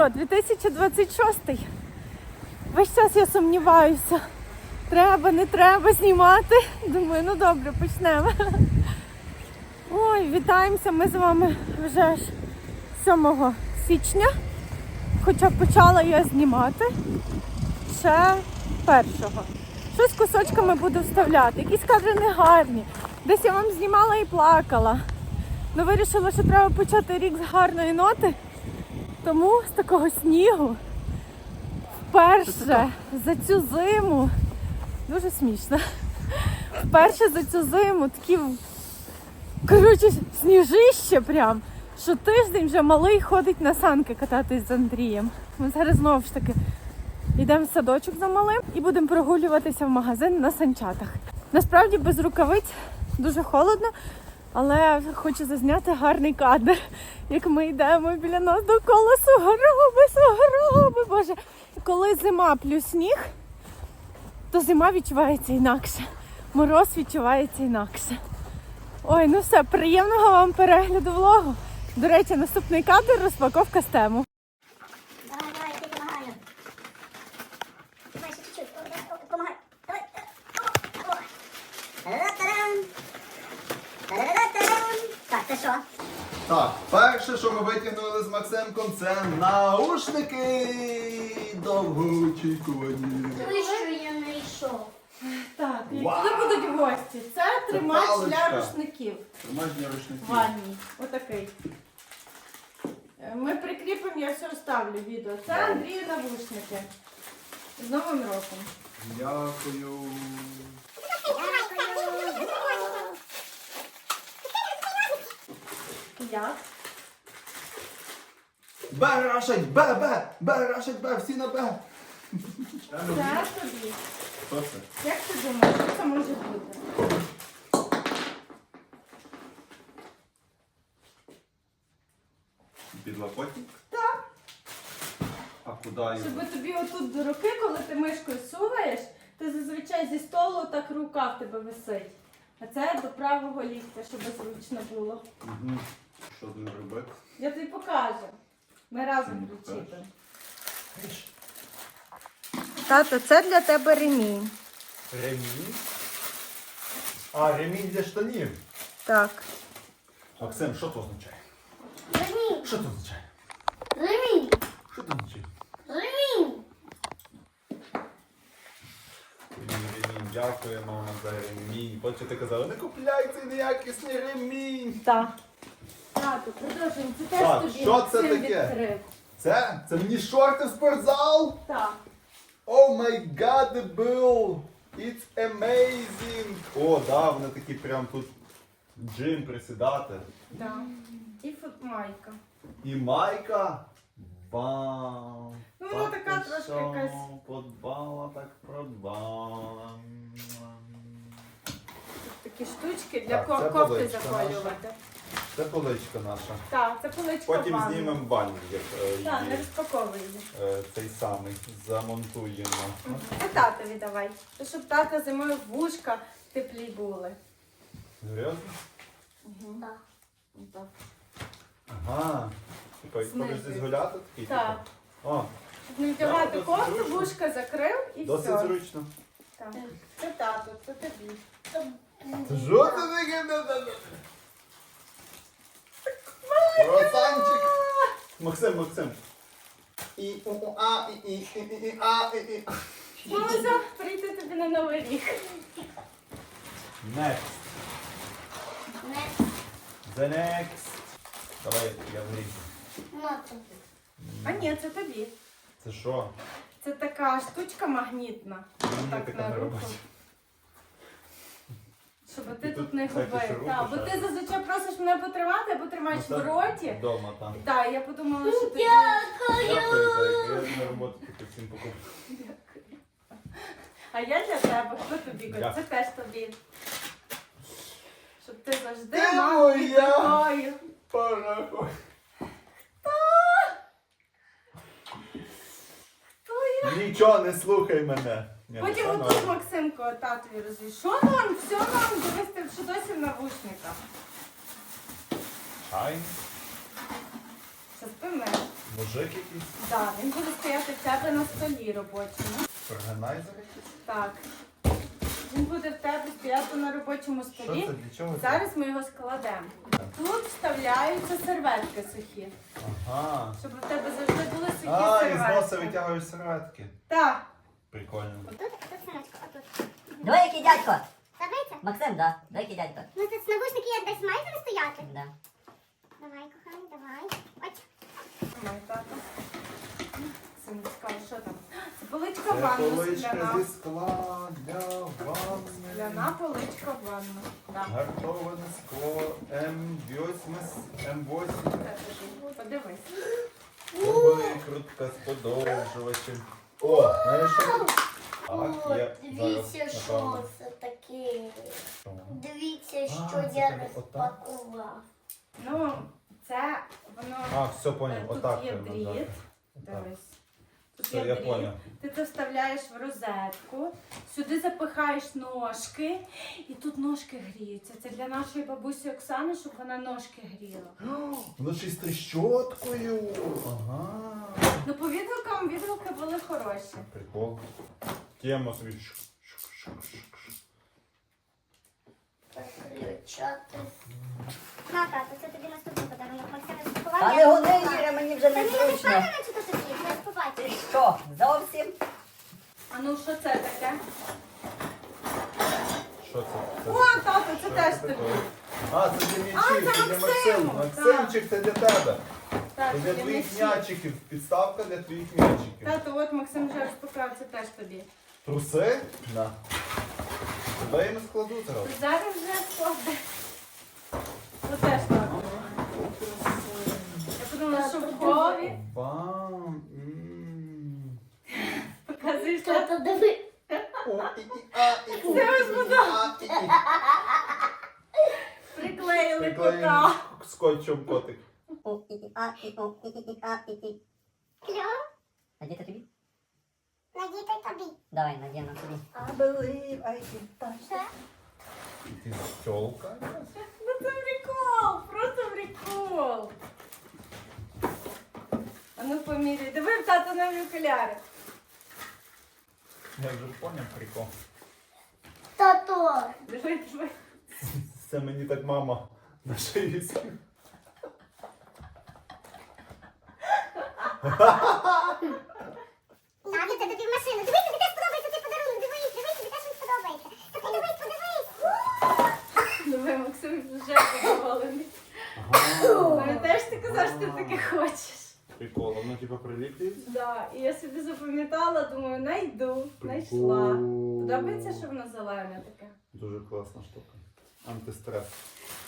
Що, 2026. Весь час я сумніваюся. Треба, не треба знімати. Думаю, ну добре, почнемо. Ой, вітаємося ми з вами вже ж 7 січня. Хоча почала я знімати ще першого. Щось кусочками буду вставляти. Якісь кадри не гарні. Десь я вам знімала і плакала. Ну вирішила, що треба почати рік з гарної ноти. Тому з такого снігу вперше за цю зиму дуже смішно. Вперше за цю зиму такі коротше, сніжище прям. Що тиждень вже малий ходить на санки кататись з Андрієм. Ми зараз знову ж таки йдемо в садочок за малим і будемо прогулюватися в магазин на санчатах. Насправді без рукавиць дуже холодно, але хочу зазняти гарний кадр, як ми йдемо біля нас довкола сугроби, сугроби, боже. Коли зима плюс сніг, то зима відчувається інакше. Мороз відчувається інакше. Ой, ну все, приємного вам перегляду влогу. До речі, наступний кадр розпаковка з тему. Давай, давай, я тебе помогаю. Давай, еще чуть-чуть. О, да, о, Помогай. Давай. э, О, о. Та-да-да-тарам. Та-да-да-тарам. Так, це що? Так, перше, що ми витягнули з Максимком, це наушники довгоочікувані. Ти що я знайшов? Так, і Вау! коли будуть гості? Це тримач для рушників Тримажні рушники. в ванні. Отакий. Е, Ми прикріпимо, я все вставлю відео. Це Андрію навушники. З Новим роком. Дякую. Як? Б, рашать, Б, Б, Б, рашать, Б, всі на Б. Це тобі. Це? Як ти думаєш, що це може бути? Підлокотник? Так. А куди його? Щоб тобі отут до руки, коли ти мишкою суваєш, ти зазвичай зі столу так рука в тебе висить. А це до правого ліктя, щоб зручно було. Угу. Що з ним робити? Я тобі покажу. Ми разом Мені причіпимо. Тато, це для тебе ремінь. Ремінь. А, ремінь для штанів. Так. Максим, що це означає? Ремінь. Що це означає? Ремінь. Що це означає? Ремінь. Ремінь, ремінь, дякую, мама, за ремінь. Потім ти казала, не купляй цей неякісний ремінь. Так. Тато, продовжуємо. Це теж Так, тобі що це Максим таке? відкрив. Це? Це мені шорти в спортзал? Так. О май гад, bill! It's amazing! О, да, вони такі прям тут джим присідати. Да. І футмайка. І майка. Вау! Ну, вона Так така трошки якась. Подбала, так продбала. Такі штучки для Так, ко- це кофти поличка заколювати. Це поличка наша. Так, це поличка Потім ванни. знімемо баню, як е, Так, не її, розпаковуй е, цей самий. Замонтуємо. Це татові давай. Це щоб тата зимою вушка теплі були. Серйозно? Так. Так. Ага. Типа, Знизу. ходиш десь гуляти такий? Так. типу? О, Щоб не вдягати досить кофту, зручно. вушка закрив і досить все. зручно. Так. Це тато, це тобі. Що це таке? Красавчик! Максим, Максим. І у у а і і і і і а і і. Можна прийти тобі на новий рік. Next. The next. Давай я виріжу. На. А ні, це тобі. Це що? Це така штучка магнітна. Мені Так, така на не руку. робить. Щоб І ти тут, тут не Так, бо ти зазвичай просиш мене потримати або тримаєш Ну, в роті. Вдома там. Так, я подумала, що ти. Дякую за я на роботу таку всім покупку. А я для тебе, хто тобі Коль? Дякую. Це теж тобі. Щоб ти завжди Ти мав моя. рукою. Порахуй. Нічого не слухай мене. Ну, Потім це отут норм. Максимко татові розвів. Що нам? Все нам? Дивись, ти що досі в навушниках. Чай. Спиме. Мужик якийсь. Так, він буде стояти в тебе на столі робочому. Органайзер якийсь. Так. Він буде в тебе стояти на робочому Що це? Для чого? це? Зараз ми його складемо. Тут вставляються серветки сухі, Ага. щоб у тебе завжди були сухі А, і з носа серветки. витягуєш серветки. Так. Прикольно. Тут, тут отут. Давай який дядько. Забийте? Максим, да. Давай який дядько. Ну тут навушники як десь маєте ви стояти? Да. Давай, коханий, давай. Ось. Май тато. Це не цікаво, що там. Це поличка Це ванну поличка скляна. зі скла для ванни. Скляна поличка ванну. Так. Гартоване скло М8, М8. Це тобі. Подивись. Викрутка з подовжувачем. О, знаєш що? Так, я зараз, напевно, що? Дивіться, А, що це я отак? розпакував. Ну, це воно. А, все, понял, Е, Тут отак. є треба дріт. Отак. Дивись. Тут Все, є я дріт. понял. Ти це вставляєш в розетку, сюди запихаєш ножки, і тут ножки гріються. Це для нашої бабусі Оксани, щоб вона ножки гріла. Воно ще й з тріщоткою. Ага. Ну, по відгукам відгуки були хороші. Прикол. Тема собі. Шук, шук, шук, шук, шук. Включати. На, тато, це тобі наступний подарунок. Максим Та розпакував. не гони, Іра, мені вже Та не ні, не зручно. впевнена, чи то тобі. Ти побачиш. що, зовсім? А ну що це таке? Що це? Це- О, тато, це теж тобі. А, це для А, м'ячів, це це для Максиму, Максиму. Максимчик, це для тебе. Це для твоїх м'ячі. м'ячиків. Підставка для твоїх м'ячиків. Тато, от Максим вже розпакував, це теж тобі. Труси? На. Куди я не складу зараз? Зараз вже складе. Це теж тато. Я подумала, що в Бам. М. тато. диви. О, і, і, а, і, о, Це ось і, а, і, і. Приклеїли Приклеїмо кота. скотчем котик. О, і, і, а, і, о, і, і, і, а, і, і. Кльово. Надіти тобі? Надіти тобі. Давай, надіну тобі. I believe I can touch Що? Ти тёлка? Ну це прикол, просто прикол. А ну поміряй. Диви в тато нові окуляри. Я вже поняв прикол. Тато. Диви, диви. Це мені так мама на шиї висить. Надя, це тобі в машину. Дивись, тобі теж подобається цей подарунок. Дивись, дивись, тобі теж він сподобається. Та подивись, подивись. Диви, Максим вже задоволений. Ну теж ти казав, що ти таке хочеш. Прикол, воно типа приліплюється? Да, і я собі запам'ятала, думаю, найду, знайшла. Подобається, що воно зелене таке? Дуже класна штука. Антистрес.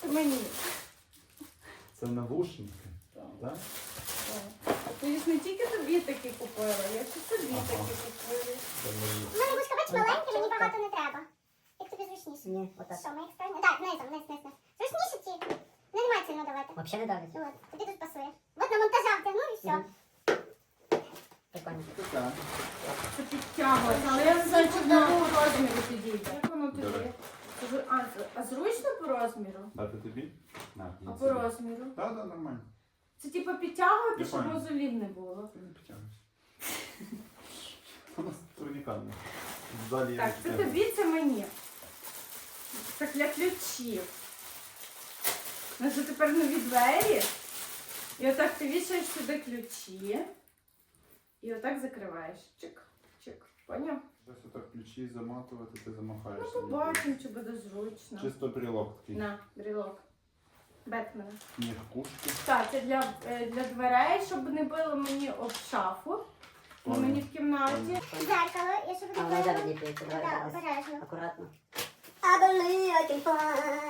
Це мені. Це навушники, Так. Так? так. Ти ж не тільки тобі такі купила, я ще собі Ага. такі купила. У мене ручка бач маленька, мені багато не треба. Як тобі зручніше? Ні, отак. Що, ми їх? Так, низом, низ, низ, низ. Зручніше ці. Не немає сильно давати. Взагалі не давить. От, тобі тут пасує. От на монтажах втягну і все. Мгм. Прикольно. Це підтягується, але я не знаю, чи воно по розміру підійде. Як воно тобі? Добре. А, а зручно по розміру? Дати тобі? На, А по розміру? Так, так, нормально. Це типу підтягувати, Я щоб понял. мозолів не було. Ти не підтягуйся. У нас залі Так, це є тобі, це мені. Це для ключів. У нас же тепер нові двері. І отак ти вішаєш сюди ключі. І отак закриваєш. Чик, чик. Поняв? Десь отак ключі заматувати, ти. Ну, побачимо, чи буде зручно. Чисто брілок такий. На, брілок. Бетмена. Мягкушки. Так, це для, е, для дверей, щоб не било мені об шафу. Понял. мені в кімнаті. Зеркало, я буду А воно давай Так, зараз. обережно. Акуратно. Fly.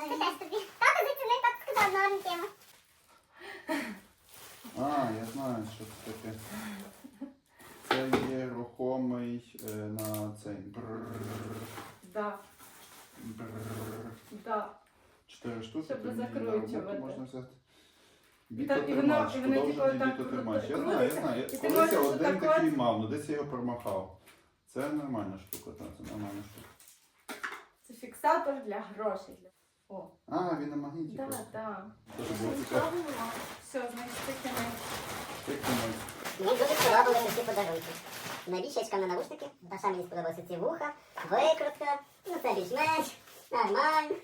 Це теж тобі. Тато зацінив, так сказав, норм тема. А, я знаю, що це таке. Це є рухомий е, на цей брррр, Да, брррр. да. Чотири штуки. Щоб мені на закручувати. Можна взяти. Так, і воно- Бітотримач, і воно, типу, подовжений так бітотримач. Я знаю, я знаю. і ти Колись можеш я один отак такий от- мав, ну десь я його промахав. Це нормальна штука, так, це нормальна штука. Це фіксатор для грошей. О, А, він на магніті. да, просто. було цікаво. Все, значить, таке не. Як ти маєш? Мені дуже сподобалися ці подарунки. Найбільше я на навушники, Даша мені сподобалися ці вуха, викрутка, ну це більш-менш, нормально.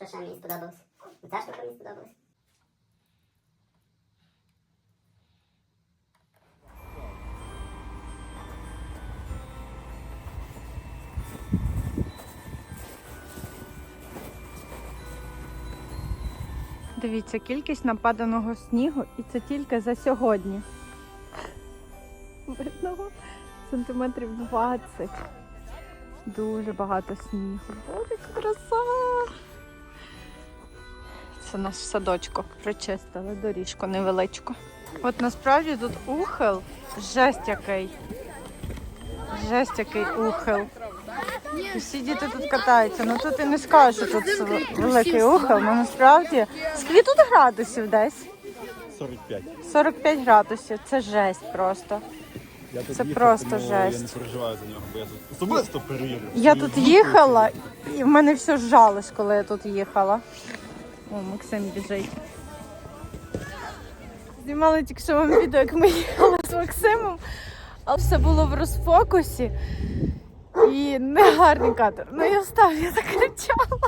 Що ще мені сподобалось? Ця штука мені сподобалась. Дивіться, кількість нападаного снігу і це тільки за сьогодні. Видно сантиметрів 20. Дуже багато снігу. Боже, яка краса! Це наш садочок. Прочистили доріжку невеличку. От насправді тут ухил жесть який. Жесть який ухил. І всі діти тут катаються. Ну тут і не скажу, що тут великий ухил, але насправді. Скільки тут градусів десь? 45. 45 градусів. Це жесть просто. Я тут Це їхав, просто тому Я не переживаю за нього, бо я тут особисто перевірю. Я тут їхала, і в мене все зжалось, коли я тут їхала. О, Максим біжить. Знімали тільки що вам відео, як ми їхали з Максимом, але все було в розфокусі. І негарний кадр. Ну я став, я закричала.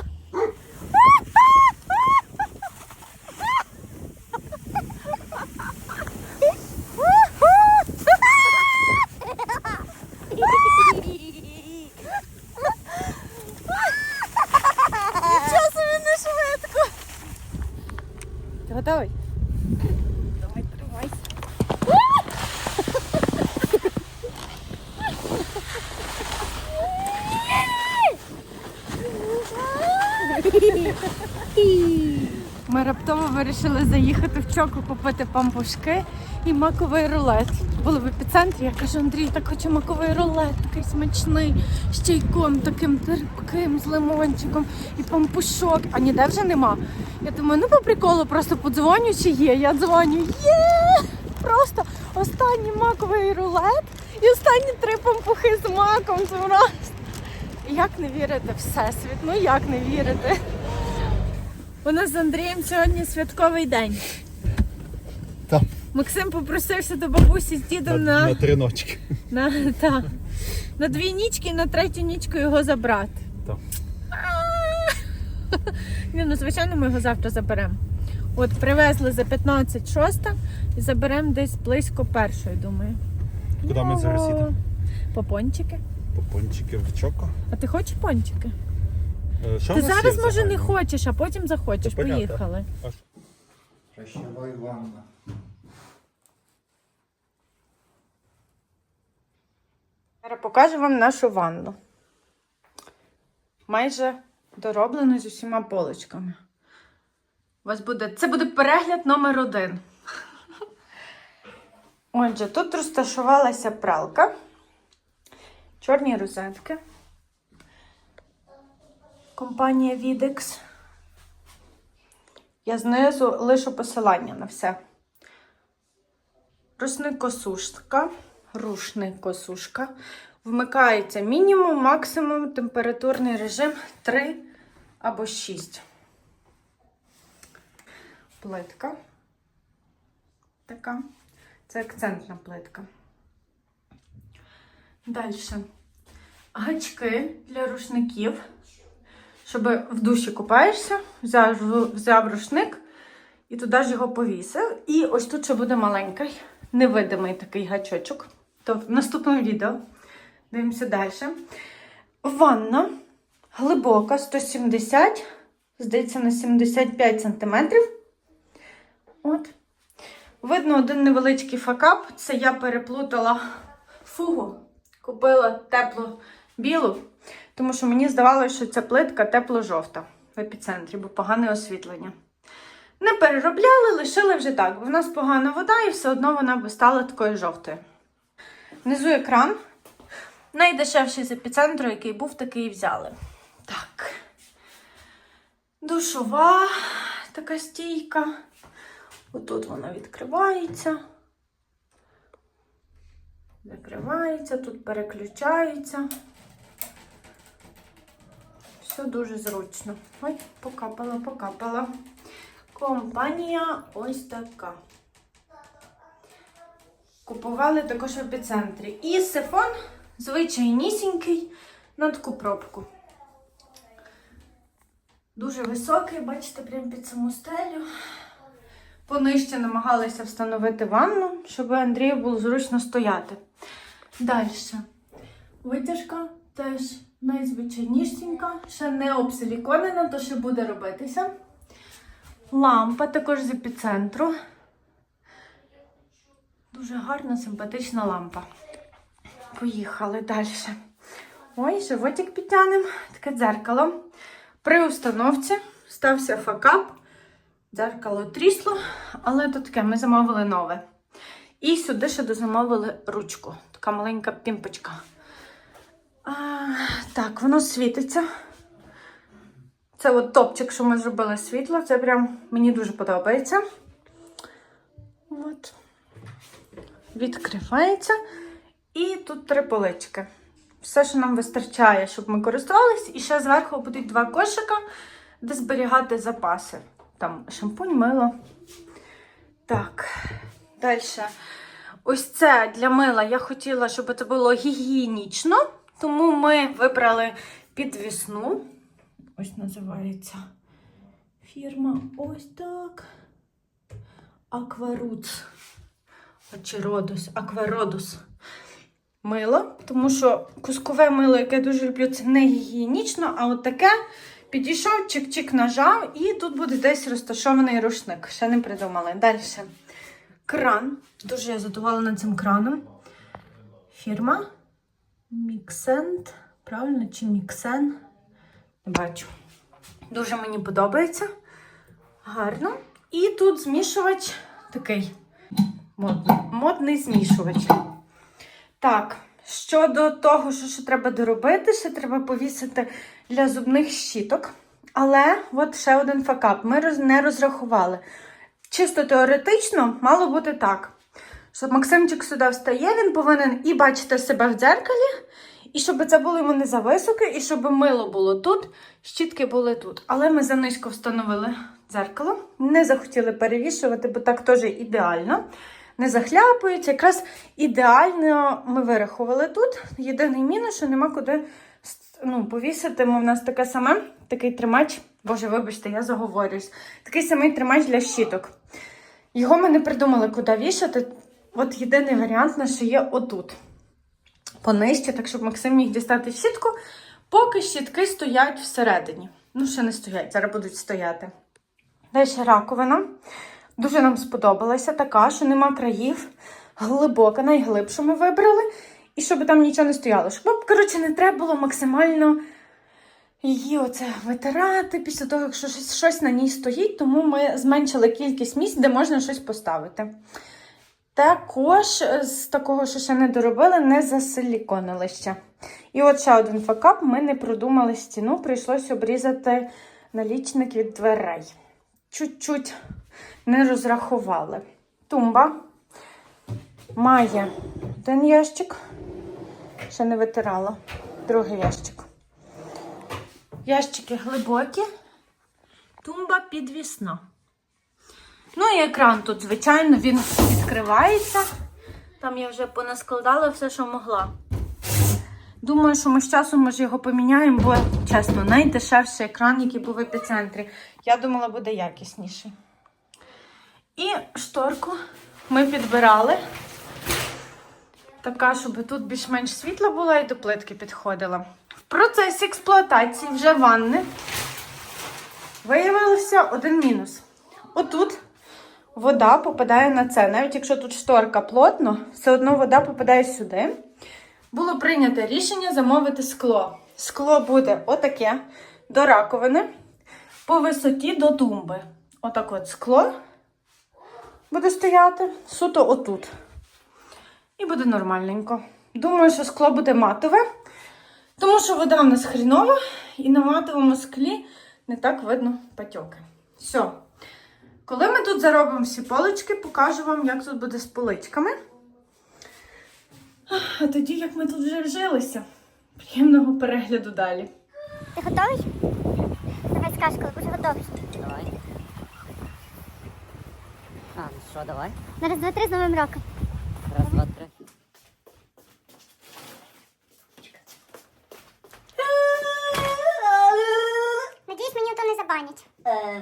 Нічого собі не швидко. Ти готовий? Давай, тримайся. Ми раптово вирішили заїхати в чоку купити пампушки і маковий рулет. Були в епіцентрі. Я кажу, Андрій, так хочу маковий рулет, такий смачний, з чайком, таким терпким, з лимончиком і пампушок. А ніде вже нема. Я думаю, ну по приколу просто подзвоню, чи є. Я дзвоню, є! Просто останній маковий рулет і останні три пампухи з маком. Як не вірити всесвіт? Ну як не вірити? У нас з Андрієм сьогодні святковий день. Так. Максим попросився до бабусі з дідом на, на три ночки. на, та, на дві нічки і на третю нічку його забрати. Так. Ні, ну звичайно, ми його завтра заберемо. От привезли за 15 шоста і заберемо десь близько першої, думаю. Куди ми зараз їдемо? По пончики. Попончики в чоко. А ти хочеш пончики? Е, Що Ти зараз є може не хочеш, а потім захочеш. Та понятно. Поїхали. Прощавай, ванна. Зараз покажу вам нашу ванну. Майже дороблено з усіма поличками. У вас буде, це буде перегляд номер один. Отже, тут розташувалася пралка, чорні розетки. Компанія Videx. Я знизу лишу посилання на все. Рушникосушка. Рушникосушка. Вмикається мінімум, максимум, температурний режим 3 або 6. Плитка. Така. Це акцентна плитка. Далі. Гачки для рушників. Щоб в душі купаєшся, взяв, взяв рушник і туди ж його повісив. І ось тут ще буде маленький, невидимий такий гачочок. То в наступному відео дивимося далі. Ванна глибока, 170, здається, на 75 см. От. Видно один невеличкий факап. Це я переплутала фугу. Купила теплу білу, тому що мені здавалося, що ця плитка тепло-жовта в епіцентрі, бо погане освітлення. Не переробляли, лишили вже так, бо в нас погана вода і все одно вона б стала такою жовтою. Внизу екран. Найдешевший з епіцентру, який був, такий і взяли. Так. Душова така стійка. Отут вона відкривається. Закривається, тут переключається. Все дуже зручно. Ой, покапала, покапала. Компанія ось така. Купували також в епіцентрі. І сифон звичайнісінький на таку пробку. Дуже високий, бачите, прямо під саму стелю. Понижче намагалися встановити ванну, щоб Андрію було зручно стояти. Далі. Витяжка теж найзвичайнішенька, ще не обсиліконена, то ще буде робитися. Лампа також з епіцентру. Дуже гарна, симпатична лампа. Поїхали далі. Ой, животик підтягнемо. Таке дзеркало. При установці стався факап. Дзеркало трісло, але то таке ми замовили нове. І сюди ще дозамовили ручку. Така маленька пімпочка. Так, воно світиться. Це от топчик, що ми зробили світло. Це прям мені дуже подобається. От. Відкривається. І тут три полички. Все, що нам вистачає, щоб ми користувалися. І ще зверху будуть два кошика, де зберігати запаси. Там шампунь, мило. Так, далі. Ось це для мила я хотіла, щоб це було гігієнічно. Тому ми вибрали підвісну. Ось називається фірма. Ось так. Акварутс. Чи Родус, Аквародус. Мило, тому що кускове мило, яке я дуже люблю, це не гігієнічно, а от таке підійшов, чик-чик нажав, і тут буде десь розташований рушник. Ще не придумали. Далі. Кран. Дуже я задоволена цим краном. Фірма Міксент. Правильно, чи Міксен? Не бачу. Дуже мені подобається. Гарно. І тут змішувач такий модний, модний змішувач. Так, щодо того, що ще треба доробити, ще треба повісити для зубних щіток. Але от ще один факап. Ми не розрахували. Чисто теоретично мало бути так. Що Максимчик сюди встає, він повинен і бачити себе в дзеркалі, і щоб це було йому не зависоке, і щоб мило було тут, щітки були тут. Але ми занизько встановили дзеркало, не захотіли перевішувати, бо так теж ідеально. Не захляпується. Якраз ідеально ми вирахували тут. Єдиний мінус, що нема куди ну, повісити. Бо в нас таке саме, такий тримач. Боже, вибачте, я заговорююсь. Такий самий тримач для щіток. Його ми не придумали, куди вішати. От єдиний варіант наш є отут. Понижче, так щоб Максим міг дістати щітку, поки щітки стоять всередині. Ну, ще не стоять, зараз будуть стояти. Далі раковина. Дуже нам сподобалася така, що нема країв. Глибока, найглибшу ми вибрали. І щоб там нічого не стояло. Щоб, коротше, не треба було максимально її оце витирати після того, якщо щось, щось на ній стоїть, тому ми зменшили кількість місць, де можна щось поставити. Також е, з такого, що ще не доробили, не засиліконили ще. І от ще один факап, ми не продумали стіну, прийшлося обрізати налічник від дверей. Чуть-чуть не розрахували. Тумба має один ящик, ще не витирала, другий ящик. Ящики глибокі, тумба підвісна. Ну і екран тут, звичайно, він відкривається. Там я вже понаскладала все, що могла. Думаю, що ми з часом може його поміняємо, бо, чесно, найдешевший екран, який був в епіцентрі. Я думала, буде якісніший. І шторку ми підбирали. Така, щоб тут більш-менш світла була і до плитки підходила. В процесі експлуатації вже ванни виявився один мінус. Отут вода попадає на це. Навіть якщо тут шторка плотно, все одно вода попадає сюди. Було прийнято рішення замовити скло. Скло буде отаке до раковини по висоті до тумби. Отак от скло буде стояти суто отут. І буде нормальненько. Думаю, що скло буде матове, тому що вода в нас хрінова, і на матовому склі не так видно патьоки. Все. Коли ми тут заробимо всі полички, покажу вам, як тут буде з поличками. А тоді, як ми тут вже вжилися, приємного перегляду далі. Ти готовий? Давай скажи, коли будеш готовий. Давай. А, ну що, давай. На раз, два, три з новим роком. Раз, два, три. Надіюсь, мені то не забанять. Е,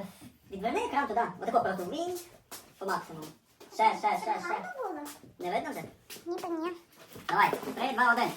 прямо туди. Отако просто вінь по максимуму. Ще, ще, ще, ще. Не видно вже? Ніби ні. Давай, три, два, один.